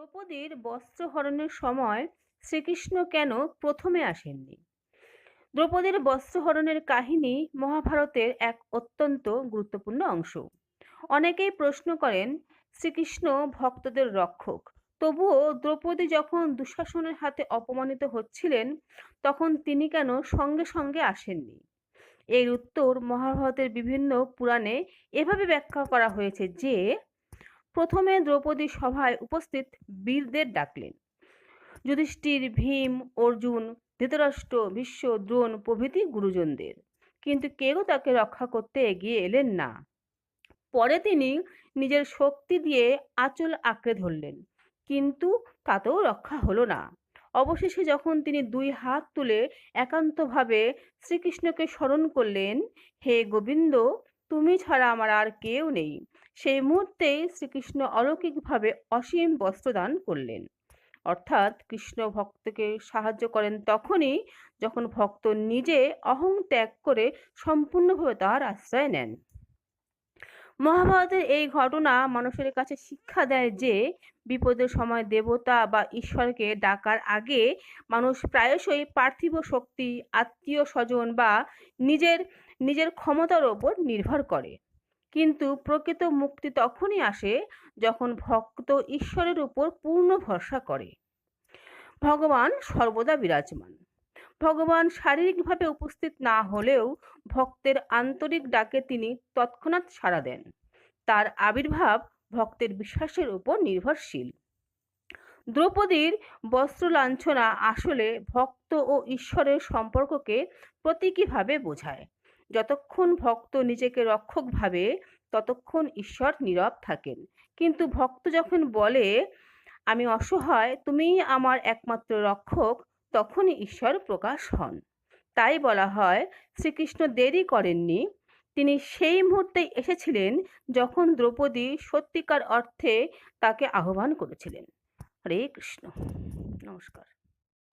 দ্রৌপদীর বস্ত্রহরণের সময় শ্রীকৃষ্ণ কেন প্রথমে আসেননি? দ্রৌপদীর বস্ত্রহরণের কাহিনী মহাভারতের এক অত্যন্ত গুরুত্বপূর্ণ অংশ। অনেকেই প্রশ্ন করেন, শ্রীকৃষ্ণ ভক্তদের রক্ষক। তবুও দ্রৌপদী যখন দুঃশাসনের হাতে অপমানিত হচ্ছিলেন, তখন তিনি কেন সঙ্গে সঙ্গে আসেননি? এর উত্তর মহাভারতের বিভিন্ন পুরাণে এভাবে ব্যাখ্যা করা হয়েছে যে প্রথমে দ্রৌপদী সভায় উপস্থিত বীরদের ডাকলেন। যুধিষ্ঠির, ভীম, অর্জুন, ধৃতরাষ্ট্র বিশ্ব দ্রোণ প্রভৃতি গুরুজনদের। কিন্তু কেউ তাকে রক্ষা করতে এগিয়ে এলেন না। পরে তিনি নিজের শক্তি দিয়ে আঁচল আঁকড়ে ধরলেন, কিন্তু তাতেও রক্ষা হলো না। অবশেষে যখন তিনি দুই হাত তুলে একান্তভাবে শ্রীকৃষ্ণকে স্মরণ করলেন, হে গোবিন্দ তুমি ছাড়া আমার আর কেউ নেই। সেই মুহূর্তেই শ্রীকৃষ্ণ অলৌকিকভাবে অসীম বস্ত্রদান করলেন। অর্থাৎ কৃষ্ণ ভক্তকে সাহায্য করেন তখনই যখন ভক্ত নিজে অহং ত্যাগ করে সম্পূর্ণভাবে তার আশ্রয় নেন। মহাভারতের এই ঘটনা মানুষের কাছে শিক্ষা দেয় যে, বিপদের সময় দেবতা বা ঈশ্বরকে ডাকার আগে মানুষ প্রায়শই পার্থিব শক্তি, আত্মীয় স্বজন বা নিজের নিজের ক্ষমতার ওপর নির্ভর করে। কিন্তু প্রকৃত মুক্তি তখনই আসে যখন ভক্ত ঈশ্বরের উপর পূর্ণ ভরসা করে। ভগবান সর্বদা বিরাজমান। ভগবান শারীরিকভাবে উপস্থিত না হলেও ভক্তের আন্তরিক ডাকে তিনি তৎক্ষণাৎ সাড়া দেন। তার আবির্ভাব ভক্তের বিশ্বাসের উপর নির্ভরশীল। দ্রৌপদীর বস্ত্র লাঞ্ছনা আসলে ভক্ত ও ঈশ্বরের সম্পর্ককে প্রতীকীভাবে বোঝায়। যতক্ষণ ভক্ত নিজেকে রক্ষক ভাবে, ততক্ষণ ঈশ্বর নীরব থাকেন। কিন্তু ভক্ত যখন বলে, আমি অসহায়, তুমিই আমার একমাত্র রক্ষক তখনই ঈশ্বর প্রকাশ হন। তাই বলা হয়, শ্রীকৃষ্ণ দেরি করেননি। তিনি সেই মুহূর্তেই এসেছিলেন যখন দ্রৌপদী সত্যিকার অর্থে তাকে আহ্বান করেছিলেন। হরে কৃষ্ণ। নমস্কার।